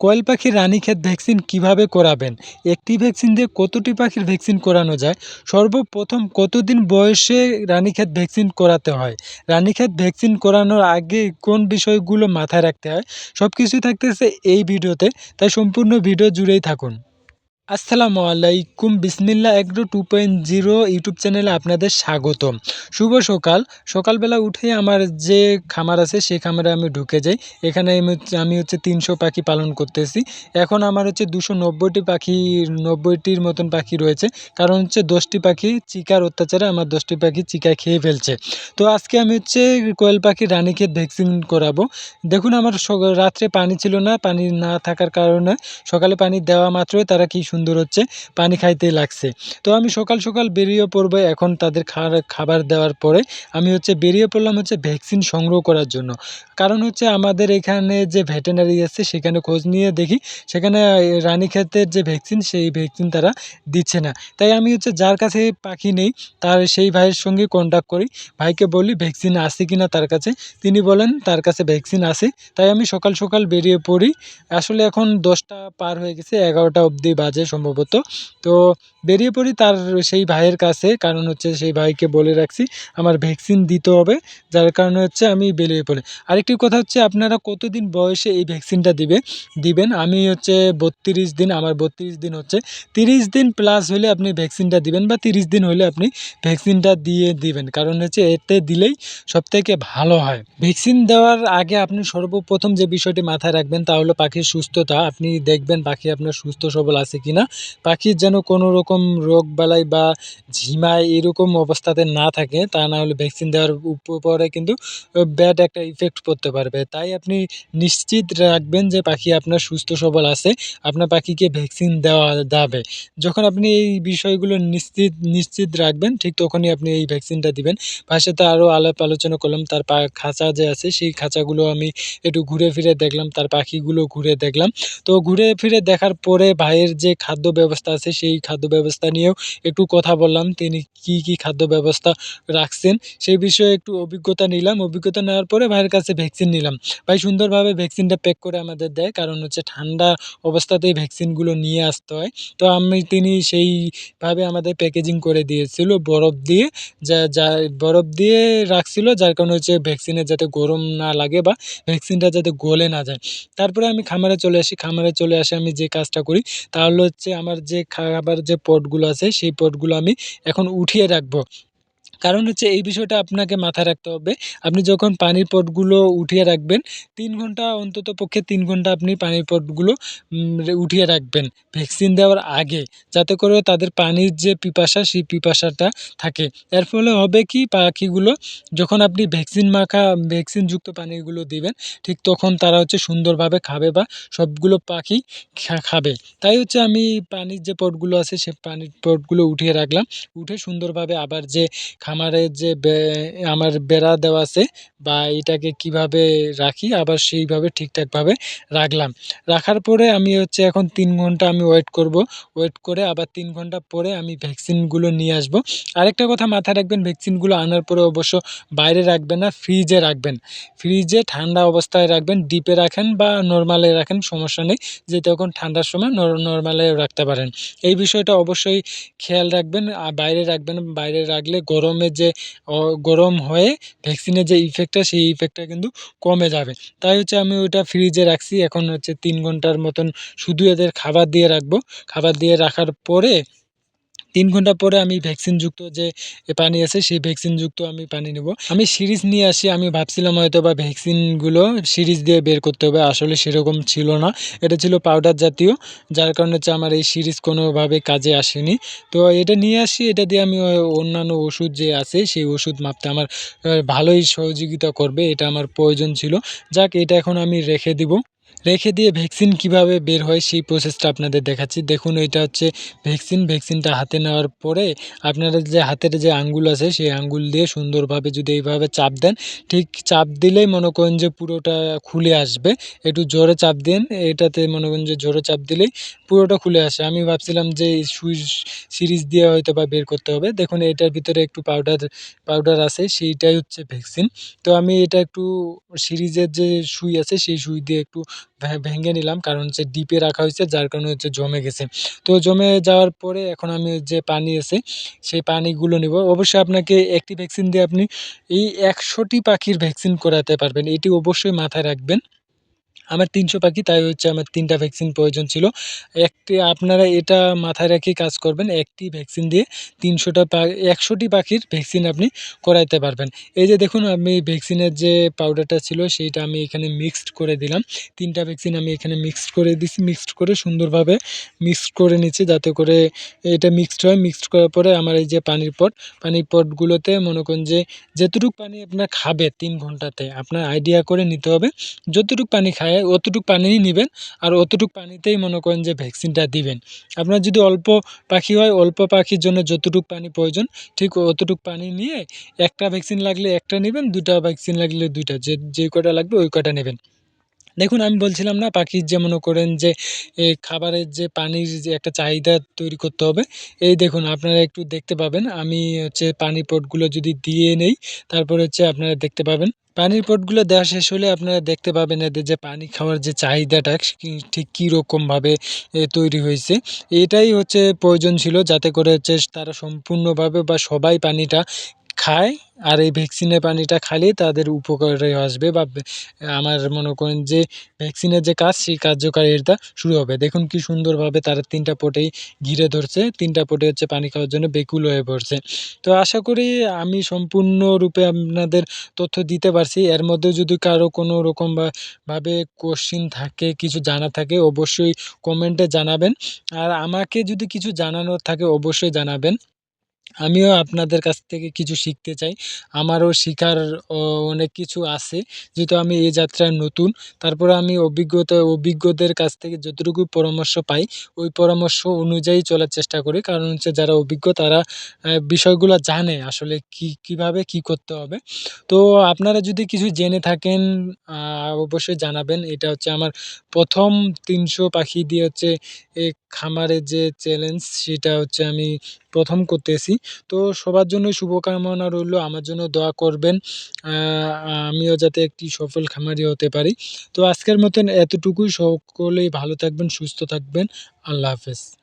কোয়েল পাখির রানীক্ষেত ভ্যাকসিন কীভাবে করাবেন? একটি ভ্যাকসিন দিয়ে কতটি পাখির ভ্যাকসিন করানো যায়? সর্বপ্রথম কতদিন বয়সে রানীক্ষেত ভ্যাকসিন করাতে হয়? রানীক্ষেত ভ্যাকসিন করানোর আগে কোন বিষয়গুলো মাথায় রাখতে হয়? সব কিছুই থাকতেছে এই ভিডিওতে, তাই সম্পূর্ণ ভিডিও জুড়েই থাকুন। আসসালামু আলাইকুম Bismillah agro two point zero YouTube চ্যানেলে আপনাদের স্বাগতম। শুভ সকাল। সকালবেলা উঠে আমার যে খামার আছে, সেই খামারে আমি ঢুকে যাই। এখানে আমি হচ্ছে- তিনশো পাখি পালন করতেছি। এখন আমার হচ্ছে দুশো নব্বইটি পাখি, নব্বইটির মতন পাখি রয়েছে। কারণ হচ্ছে দশটি পাখি চিকার অত্যাচারে, আমার দশটি পাখি চিকা খেয়ে ফেলছে। তো আজকে আমি হচ্ছে কোয়েল পাখি রানীক্ষেত ভ্যাকসিন করাবো। দেখুন, আমার রাত্রে পানি ছিল না, পানি না থাকার কারণে সকালে পানি দেওয়া মাত্রই তারা কি সুন্দর হচ্ছে, পানি খাইতে লাগছে। তো আমি সকাল সকাল বেরিয়ে পড়ব এখন তাদের খাবার দেওয়ার পরে। আমি হচ্ছে বেরিয়ে পড়লাম হচ্ছে ভ্যাকসিন সংগ্রহ করার জন্য। কারণ হচ্ছে আমাদের এখানে যে ভেটেনারি আছে, সেখানে খোঁজ নিয়ে দেখি, সেখানে রানীক্ষেতের যে ভ্যাকসিন, সেই ভ্যাকসিন তারা দিচ্ছে না। তাই আমি হচ্ছে যার কাছে পাখি নেই, তার সেই ভাইয়ের সঙ্গে কন্ট্যাক্ট করি। ভাইকে বলি, ভ্যাকসিন আছে কি না তার কাছে? তিনি বলেন, তার কাছে ভ্যাকসিন আছে। তাই আমি সকাল সকাল বেরিয়ে পড়ি। আসলে এখন দশটা পার হয়ে গেছে, এগারোটা অবধি বাজে। সম্ভবত। তো বেরিয়ে পড়ি তার সেই ভাইয়ের কাছে, কারণ হচ্ছে সেই ভাইকে বলে রাখছি, আমার ভ্যাকসিন দিতে হবে, যার কারণে হচ্ছে আমি বেরিয়ে পড়ি। আরেকটি কথা হচ্ছে, আপনারা কতদিন বয়সে এই ভ্যাকসিনটা দিবে, দিবেন? আমি হচ্ছে বত্রিশ দিন, আমার বত্রিশ দিন হচ্ছে, তিরিশ দিন প্লাস হলে আপনি ভ্যাকসিনটা দিবেন বা তিরিশ দিন হলে আপনি ভ্যাকসিনটা দিয়ে দিবেন। কারণ হচ্ছে এতে দিলেই সবথেকে ভালো হয়। ভ্যাকসিন দেওয়ার আগে আপনি সর্বপ্রথম যে বিষয়টি মাথায় রাখবেন তা হলো পাখির সুস্থতা। আপনি দেখবেন পাখি আপনার সুস্থ সবল আছে কিনা। পাখির যেন কোনো রকম রোগ বালাই বা ঝিমায় এরকম অবস্থাতে না থাকে, তা না হলে ভ্যাকসিন দেওয়ার উপরে কিন্তু ব্যাড একটা ইফেক্ট পড়তে পারবে। তাই আপনি নিশ্চিত রাখবেন যে পাখি আপনার সুস্থ সবল আছে, আপনার পাখিকে ভ্যাকসিন দেওয়া যাবে। যখন আপনি এই বিষয়গুলো নিশ্চিত নিশ্চিত রাখবেন, ঠিক তখনই আপনি এই ভ্যাকসিনটা দিবেন। পাশেতে আরও আলাপ আলোচনা করলাম, তার পা, খাঁচা যে আছে, সেই খাঁচাগুলো আমি একটু ঘুরে ফিরে দেখলাম, তার পাখিগুলো ঘুরে দেখলাম। তো ঘুরে ফিরে দেখার পরে ভাইয়ের যে খাদ্য ব্যবস্থা আছে, সেই খাদ্য ব্যবস্থা নিয়েও একটু কথা বললাম, তিনি কি কি খাদ্য ব্যবস্থা রাখছেন সেই বিষয়ে একটু অভিজ্ঞতা নিলাম। অভিজ্ঞতা নেওয়ার পরে ভাইয়ের কাছে ভ্যাকসিন নিলাম। ভাই সুন্দরভাবে ভ্যাকসিনটা প্যাক করে আমাদের দেয়, কারণ হচ্ছে ঠান্ডা অবস্থাতেই ভ্যাকসিনগুলো নিয়ে আসতে হয়। তো আমি, তিনি সেইভাবে আমাদের প্যাকেজিং করে দিয়েছিল, বরফ দিয়ে, যা যা, বরফ দিয়ে রাখছিল, যার কারণে হচ্ছে ভ্যাকসিনের যাতে গরম না লাগে বা ভ্যাকসিনটা যাতে গলে না যায়। তারপরে আমি খামারে চলে আসি, খামারে চলে আসে আমি যে কাজটা করি তাহলে হচ্ছে আমার যে খাবার, যে পটগুলো আছে সেই পটগুলো আমি এখন উঠিয়ে রাখব। কারণ হচ্ছে এই বিষয়টা আপনাকে মাথায় রাখতে হবে। আপনি যখন পানির পটগুলো উঠিয়ে রাখবেন, তিন ঘণ্টা অন্তত পক্ষে তিন ঘণ্টা আপনি পানির পটগুলো উঠিয়ে রাখবেন। ভ্যাকসিন দেওয়ার আগে, যাতে করে তাদের পানির যে পিপাসা, সেই পিপাসাটা থাকে। এর ফলে হবে কি, পাখিগুলো যখন আপনি ভ্যাকসিন মাখা ভ্যাকসিনযুক্ত পানিগুলো দিবেন, ঠিক তখন তারা হচ্ছে সুন্দরভাবে খাবে বা সবগুলো পাখি খাবে। তাই হচ্ছে আমি পানির যে পটগুলো আছে, সে পানির পটগুলো উঠিয়ে রাখলাম। উঠে সুন্দরভাবে আবার যে খামারে যে আমার বেড়া দেওয়া আছে বা এটাকে কীভাবে রাখি, আবার সেইভাবে ঠিকঠাকভাবে রাখলাম। রাখার পরে আমি হচ্ছে এখন তিন ঘণ্টা আমি ওয়েট করব। ওয়েট করে আবার তিন ঘণ্টা পরে আমি ভ্যাকসিনগুলো নিয়ে আসব। আরেকটা কথা মাথায় রাখবেন, ভ্যাকসিনগুলো আনার পরে অবশ্য বাইরে রাখবেন না ফ্রিজে রাখবেন। ফ্রিজে ঠান্ডা অবস্থায় রাখবেন ডিপে রাখেন বা নর্মালে রাখেন, সমস্যা নেই। যে তখন ঠান্ডার সময় নর্মালে রাখতে পারেন। এই বিষয়টা অবশ্যই খেয়াল রাখবেন বাইরে রাখবেন। বাইরে রাখলে গরমে যে গরম হয়ে ভ্যাকসিনের যে ইফেক্টটা সেই ইফেক্টটা কিন্তু কমে যাবে। তাই হচ্ছে আমি ওইটা ফ্রিজে রাখছি। এখন হচ্ছে তিন ঘণ্টার মতন শুধু এদের খাবার দিয়ে রাখব। খাবার দিয়ে রাখার পরে তিন ঘণ্টা পরে আমি ভ্যাকসিনযুক্ত যে পানি আছে, সেই ভ্যাকসিনযুক্ত আমি পানি নেব। আমি সিরিজ নিয়ে আসি, আমি ভাবছিলাম হয়তো বা ভ্যাকসিনগুলো সিরিজ দিয়ে বের করতে হবে, আসলে সেরকম ছিল না। এটা ছিল পাউডার জাতীয়, যার কারণে হচ্ছে আমার এই সিরিজ কোনোভাবে কাজে আসেনি। তো এটা নিয়ে আসি, এটা দিয়ে আমি অন্যান্য ওষুধ যে আছে, সেই ওষুধ মাপতে আমার ভালোই সহযোগিতা করবে, এটা আমার প্রয়োজন ছিল। যাক, এটা এখন আমি রেখে দিব। রেখে দিয়ে ভ্যাকসিন কীভাবে বের হয় সেই প্রসেসটা আপনাদের দেখাচ্ছি। দেখুন, এটা হচ্ছে ভ্যাকসিন। ভ্যাকসিনটা হাতে নেওয়ার পরে আপনারা যে হাতের যে আঙ্গুল আছে, সেই আঙ্গুল দিয়ে সুন্দরভাবে যদি এইভাবে চাপ দেন, ঠিক চাপ দিলেই মনে করেন যে পুরোটা খুলে আসবে। একটু জোরে চাপ দেন, এটাতে মনে করেন যে জোরে চাপ দিলেই পুরোটা খুলে আসে। আমি ভাবছিলাম যে এই সুই সিরিজ দিয়ে হয়তো বা বের করতে হবে। দেখুন, এটার ভিতরে একটু পাউডার পাউডার আছে, সেইটাই হচ্ছে ভ্যাকসিন। তো আমি এটা একটু সিরিজের যে সুই আছে, সেই সুই দিয়ে একটু ভেঙে নিলাম। কারণ হচ্ছে ডিপে রাখা হয়েছে, যার কারণে হচ্ছে জমে গেছে। তো জমে যাওয়ার পরে এখন আমি যে পানি আছে, সেই পানিগুলো নেব। অবশ্যই আপনাকে একটি ভ্যাকসিন দিয়ে আপনি এই একশোটি পাখির ভ্যাকসিন করাতে পারবেন। এটি অবশ্যই মাথায় রাখবেন। আমার তিনশো পাখি, তাই হচ্ছে আমার তিনটা ভ্যাকসিন প্রয়োজন ছিল। একটি, আপনারা এটা মাথায় রেখেই কাজ করবেন, একটি ভ্যাকসিন দিয়ে তিনশোটা পা, একশোটি পাখির ভ্যাকসিন আপনি করাইতে পারবেন। এই যে দেখুন, আমি ভ্যাকসিনের যে পাউডারটা ছিল, সেইটা আমি এখানে মিক্সড করে দিলাম। তিনটা ভ্যাকসিন আমি এখানে মিক্সড করে দিছি মিক্সড করে সুন্দরভাবে মিক্সড করে নিচ্ছি, যাতে করে এটা মিক্সড হয়। মিক্সড করার পরে আমার এই যে পানির পট, পানির পটগুলোতে মনে করেন যে যেতটুকু পানি আপনার খাবে তিন ঘন্টাতে, আপনার আইডিয়া করে নিতে হবে। যতটুকু পানি খায় অতটুকু পানিই নেবেন আর অতটুকু পানিতেই মনে করেন যে ভ্যাকসিনটা দিবেন। আপনার যদি অল্প পাখি হয়, অল্প পাখির জন্য যতটুকু পানি প্রয়োজন, ঠিক অতটুকু পানি নিয়ে একটা ভ্যাকসিন লাগলে একটা নেবেন, দুটা ভ্যাকসিন লাগলে দুইটা, যে যে কটা লাগবে ওই কটা নেবেন। দেখুন, আমি বলছিলাম না পাখির যে মনে করেন যে খাবারের যে পানির যে একটা চাহিদা তৈরি করতে হবে, এই দেখুন, আপনারা একটু দেখতে পাবেন। আমি হচ্ছে পানি পটগুলো যদি দিয়ে নেই, তারপর হচ্ছে আপনারা দেখতে পাবেন পানির পটগুলো দেওয়া শেষ হলে আপনারা দেখতে পাবেন এদের যে পানি খাওয়ার যে চাহিদাটা ঠিক কীরকমভাবে তৈরি হয়েছে। এটাই হচ্ছে প্রয়োজন ছিল যাতে করে হচ্ছে তারা সম্পূর্ণভাবে বা সবাই পানিটা খায়, আর এই ভ্যাকসিনের পানিটা খাইলেই তাদের উপকারে আসবে বা, আমার মনে করেন যে ভ্যাকসিনের যে কাজ, সেই কার্যকারিতা শুরু হবে। দেখুন কি সুন্দরভাবে তারা তিনটা পটেই ঘিরে ধরছে। তিনটা পটে হচ্ছে পানি খাওয়ার জন্য বেকুল হয়ে পড়ছে। তো আশা করি আমি সম্পূর্ণরূপে আপনাদের তথ্য দিতে পারছি। এর মধ্যে যদি কারও কোনো রকম বা, ভাবে কোশ্চিন থাকে, কিছু জানা থাকে, অবশ্যই কমেন্টে জানাবেন। আর আমাকে যদি কিছু জানানোর থাকে, অবশ্যই জানাবেন। আমিও আপনাদের কাছ থেকে কিছু শিখতে চাই। আমারও শেখার অনেক কিছু আছে। যেহেতু আমি এই যাত্রায় নতুন, তারপরে আমি অভিজ্ঞতা, অভিজ্ঞদের কাছ থেকে যতটুকু পরামর্শ পাই, ওই পরামর্শ অনুযায়ী চলার চেষ্টা করি। কারণ হচ্ছে যারা অভিজ্ঞ, তারা বিষয়গুলো জানে আসলে কী, কীভাবে কী করতে হবে। তো আপনারা যদি কিছু জেনে থাকেন অবশ্যই জানাবেন। এটা হচ্ছে আমার প্রথম তিনশো পাখি দিয়ে হচ্ছে খামারের যে চ্যালেঞ্জ সেটা হচ্ছে আমি প্রথম করতেছি। তো সবার জন্য শুভকামনা রইল, আমার জন্য দোয়া করবেন আমিও যাতে একটি সফল খামারি হতে পারি। তো আজকের মতন এতটুকুই, সকলেই ভালো থাকবেন, সুস্থ থাকবেন, আল্লাহ হাফেজ।